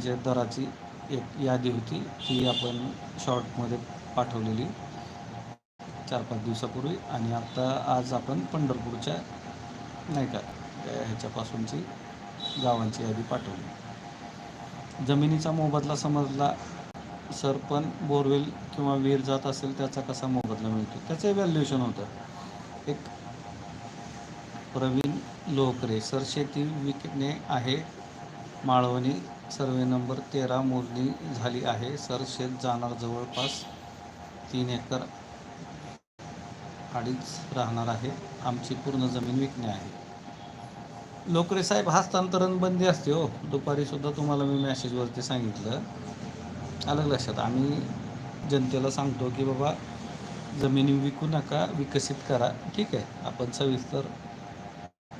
जमिनीच्या दराची एक यादी होती ती आपण शॉर्टमध्ये पाठवलेली चार पाच दिवसापूर्वी. आणि आता आज आपण पंढरपूरच्या नाही का त्या ह्याच्यापासूनची गावांची यादी पाठवली. जमिनीचा मोबदला समजला सर पण बोरवेल किंवा विहीर जात असेल त्याचा कसा मोबदला मिळतो? त्याचं व्हॅल्युएशन होतं. एक प्रवीण लोकरे सर शेती विकणे आहे माळवणी सर्वे नंबर तेरा मोजणी झाली आहे. सर शेत जाणार जवळपास तीन एकर अडीच राहणार आहे. आमची पूर्ण जमीन विकणे आहे. लोकरे साहेब हस्तांतरण बंदी असते हो. दुपारी सुद्धा तुम्हाला मी मॅसेजवरती सांगितलं. अलग लक्षात. आम्ही जनतेला सांगतो की बाबा जमिनी विकू नका विकसित करा. ठीक आहे. आपण सविस्तर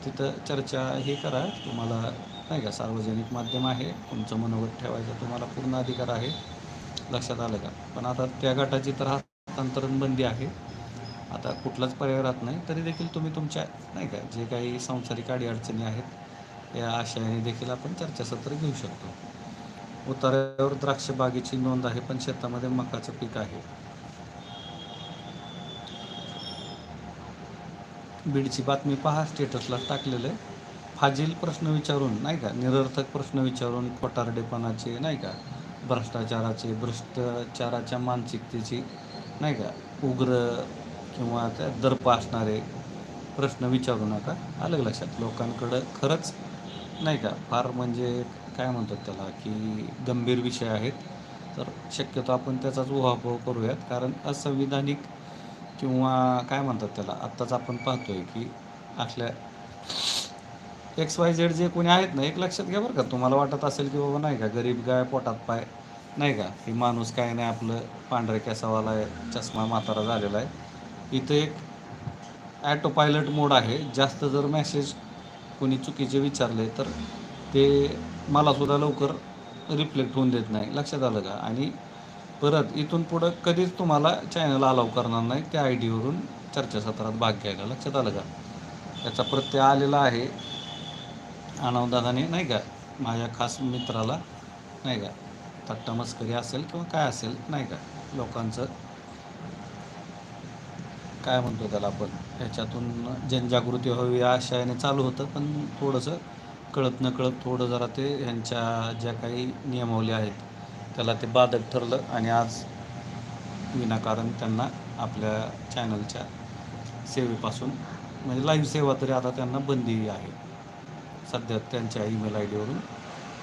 तिथं चर्चा हे करा. तुम्हाला नाही का? सार्वजनिक माध्यम आहे. तुमचं मनोगत ठेवायचं तुम्हाला पूर्ण अधिकार आहे. लक्षात आलं का? पण आता त्या गटाची तर हस्तांतरण बंदी आहे. आता कुठलाच पर्याय राहत नाही. तरी देखील तुम्ही तुमच्या नाही का जे काही सांसारिक अडीअडचणी आहेत या आशयाने देखील आपण चर्चासत्र घेऊ शकतो. उतार्यावर द्राक्ष बागेची नोंद आहे पण शेतामध्ये मकाचं पीक आहे. बीडची बातमी पहा स्टेटसला टाकलेलं आहे. फाजील प्रश्न विचारून नाही का? निरर्थक प्रश्न विचारून कोटारडेपणाचे नाही का? भ्रष्टाचाराचे भ्रष्टाचाराच्या मानसिकतेची नाही का? उग्र किंवा त्या दर्प असणारे प्रश्न विचारू नका. अलग लक्षात? लोकांकडं खरंच नाही का? फार म्हणजे काय म्हणतात त्याला की गंभीर विषय आहेत. तर शक्यतो आपण त्याचाच उहापोह करूयात. कारण असंविधानिक किंवा काय म्हणतात त्याला? आत्ताच आपण पाहतोय की असल्या एक्स वाय झेड जे कोणी आहेत ना एक लक्षात घ्या बरं का. तुम्हाला वाटत असेल की बाबा नाही का गरीब गाय पोटात पाय. नाही का? ही माणूस काय नाही आपलं पांढऱ्या केसावाला आहे चष्मा म्हातारा झालेला आहे. इथं एक ॲटो पायलट मोड आहे. जास्त जर मेसेज कोणी चुकीचे विचारले तर ते मलासुद्धा लवकर रिफ्लेक्ट होऊन देत नाही. लक्षात आलं का? आणि परत इथून पुढं कधीच तुम्हाला चॅनल अलाव करणार नाही. त्या आय डीवरून चर्चासत्रात भाग घ्यायला लक्षात आलं का? याचा प्रत्यय आलेला आहे. अनावदादाने नाही का माझ्या खास मित्राला नाही का थट्टामस्करी असेल किंवा काय असेल नाही का लोकांचं. काय म्हणतो त्याला आपण ह्याच्यातून जनजागृती व्हावी या आशयाने चालू होतं पण थोडंसं कळत नकळत थोडं जरा ते ह्यांच्या ज्या काही नियमावली आहेत त्याला ते बाधक ठरलं आणि आज विनाकारण त्यांना आपल्या चॅनलच्या सेवेपासून म्हणजे लाईव्ह सेवा तरी आता त्यांना बंदी आहे. सध्या त्यांच्या ईमेल आय डीवरून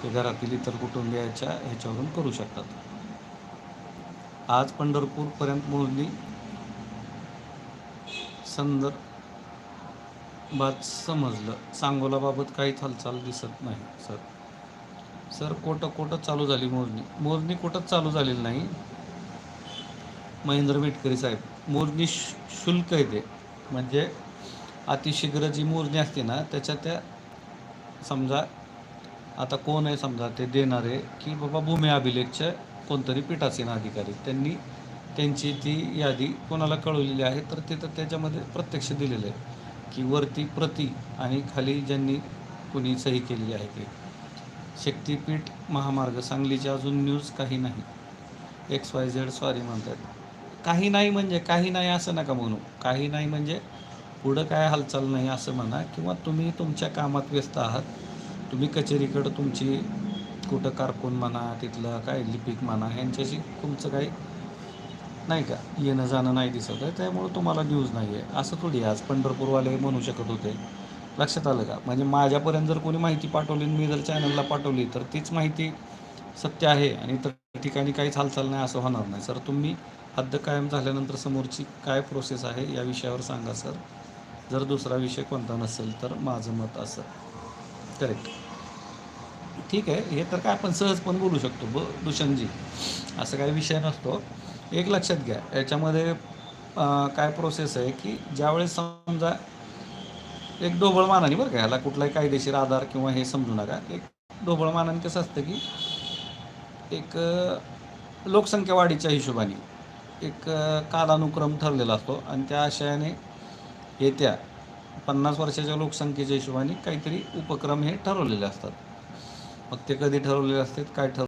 ते घरातील इतर कुटुंबियाच्या ह्याच्यावरून करू शकतात. आज पंढरपूरपर्यंत मोजणी संदर्भात समजलं. सांगोलाबाबत काहीच हालचाल दिसत नाही सर. सर कोटं कोटं चालू झाली मोजणी. मोजणी कुठंच चालू झालेली नाही. महेंद्र मेटकरी साहेब मोजणी शुल्क आहे म्हणजे अतिशीघ्र जी मोजणी असते ना त्याच्या त्या समजा आता कोण आहे समजा ते देणारे की बाबा भूमी अभिलेखच्या कोणतरी पीठासीन अधिकारी. त्यांनी त्यांची ती यादी कोणाला कळवलेली आहे तर ते तर त्याच्यामध्ये प्रत्यक्ष दिलेलं आहे की वरती प्रती आणि खाली ज्यांनी कुणी सही केलेली आहे ते. शक्तीपीठ महामार्ग सांगलीची अजून न्यूज काही नाही. एक्स वाय झेड सॉरी म्हणतात. काही नाही म्हणजे काही नाही असं नका म्हणू. काही नाही म्हणजे पुढं काय हालचाल नाही असं म्हणा किंवा तुम्ही तुमच्या कामात व्यस्त आहात. तुम्ही कचेरीकडं तुमची कुठं कारकून म्हणा तिथलं काय लिपिक म्हणा ह्यांच्याशी तुमचं काही नाही का? येणं जाणं नाही दिसत आहे त्यामुळं तुम्हाला न्यूज नाही आहे. असं थोडी आहे. आज पंढरपूरवाले म्हणू शकत होते. लक्षात आलं का? म्हणजे माझ्यापर्यंत जर कोणी माहिती पाठवली आणि मी जर चॅनलला पाठवली तर तीच माहिती सत्य आहे आणि इतर ठिकाणी काहीच हालचाल नाही असं होणार नाही. सर तुम्ही हद्द कायम झाल्यानंतर समोरची काय प्रोसेस आहे या विषयावर सांगा सर. जर दुसरा विषय कोणता नसेल तर माझं मत असं. करेक्ट ठीक आहे. हे तर काय आपण सहज पण बोलू शकतो ब दुषणजी असं काही विषय नसतो. एक लक्षात घ्या. याच्यामध्ये काय प्रोसेस आहे की ज्यावेळेस समजा एक ढोबळ मानाने बरं का ह्याला कुठलाही कायदेशीर आधार किंवा हे समजू नका. एक ढोबळ मानाने कसं असतं की एक लोकसंख्या वाढीच्या हिशोबाने एक कालानुक्रम ठरलेला असतो आणि त्या आशयाने येत्या पन्नास वर्षाच्या लोकसंख्येच्या हिशोबाने काहीतरी उपक्रम हे ठरवलेले असतात. मग ते कधी ठरवलेले असतात काय ठरव